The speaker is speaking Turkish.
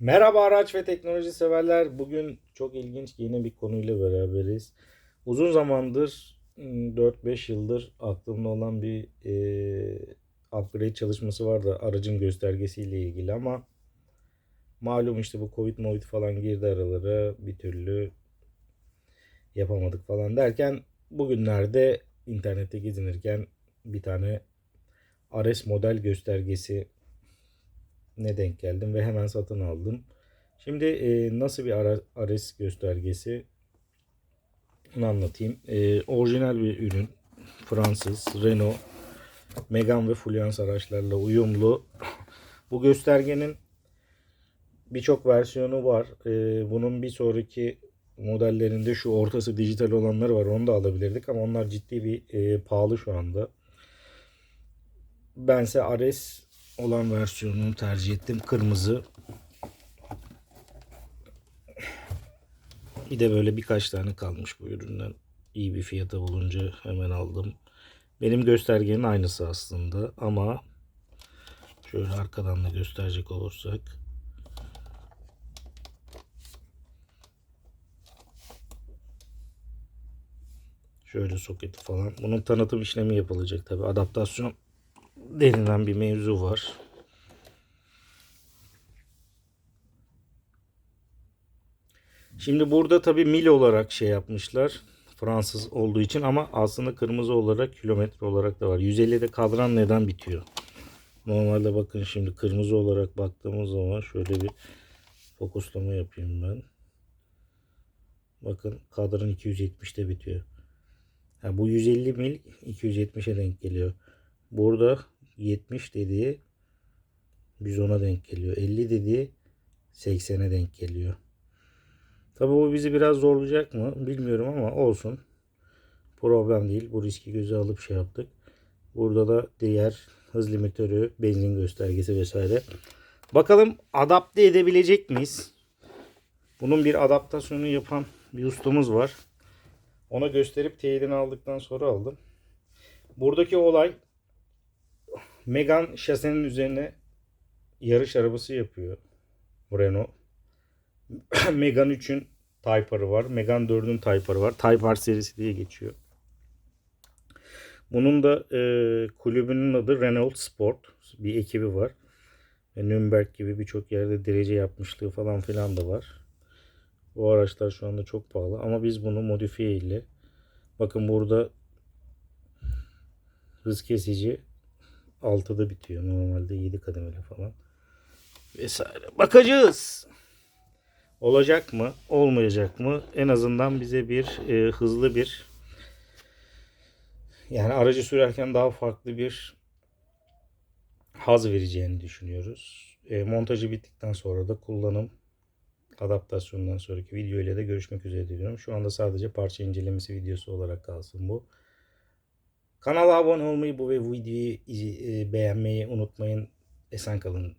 Merhaba araç ve teknoloji severler. Bugün çok ilginç yeni bir konuyla beraberiz. Uzun zamandır ım, 4-5 yıldır aklımda olan bir e, upgrade çalışması vardı aracın göstergesiyle ilgili ama malum işte bu Covid Covid falan girdi aralara bir türlü yapamadık falan derken bugünlerde internette gezinirken bir tane Ares model göstergesi ne denk geldim ve hemen satın aldım. Şimdi e, nasıl bir ara- Ares göstergesi onu anlatayım. E, orijinal bir ürün. Fransız, Renault, Megane ve Fluence araçlarla uyumlu. Bu göstergenin birçok versiyonu var. E, bunun bir sonraki modellerinde şu ortası dijital olanları var. Onu da alabilirdik ama onlar ciddi bir e, pahalı şu anda. Bense Ares olan versiyonunu tercih ettim. Kırmızı. Bir de böyle birkaç tane kalmış bu üründen. İyi bir fiyata bulunca hemen aldım. Benim göstergenin aynısı aslında ama şöyle arkadan da gösterecek olursak şöyle soketi falan. Bunun tanıtım işlemi yapılacak tabi. Adaptasyon denilen bir mevzu var. Şimdi burada tabii mil olarak şey yapmışlar. Fransız olduğu için ama aslında kırmızı olarak kilometre olarak da var. 150'de kadran neden bitiyor? Normalde bakın şimdi kırmızı olarak baktığımız zaman şöyle bir fokuslama yapayım ben. Bakın kadran 270'te bitiyor. Ha, bu 150 mil 270'e denk geliyor. Burada 70 dediği 110'a denk geliyor. 50 dediği 80'e denk geliyor. Tabi bu bizi biraz zorlayacak mı bilmiyorum ama olsun. Problem değil. Bu riski göze alıp şey yaptık. Burada da diğer hız limitörü, benzin göstergesi vesaire. Bakalım adapte edebilecek miyiz? Bunun bir adaptasyonu yapan bir ustamız var. Ona gösterip teyidini aldıktan sonra aldım. Buradaki olay Megane şasenin üzerine yarış arabası yapıyor. Renault. Megane 3'ün Type R'ı var. Megane 4'ün Type R'ı var. Type R serisi diye geçiyor. Bunun da e, kulübünün adı Renault Sport. Bir ekibi var. Ve Nürburgring gibi birçok yerde derece yapmışlığı falan filan da var. Bu araçlar şu anda çok pahalı ama biz bunu modifiye ile bakın burada hız kesici 6'da bitiyor. Normalde 7 kademeli falan. Vesaire. Bakacağız. Olacak mı? Olmayacak mı? En azından bize bir e, hızlı bir yani aracı sürerken daha farklı bir haz vereceğini düşünüyoruz. E, montajı bittikten sonra da kullanım adaptasyondan sonraki video ile de görüşmek üzere diliyorum. Şu anda sadece parça incelemesi videosu olarak kalsın bu. Kanala abone olmayı bu ve videoyu e, beğenmeyi unutmayın. Esen kalın.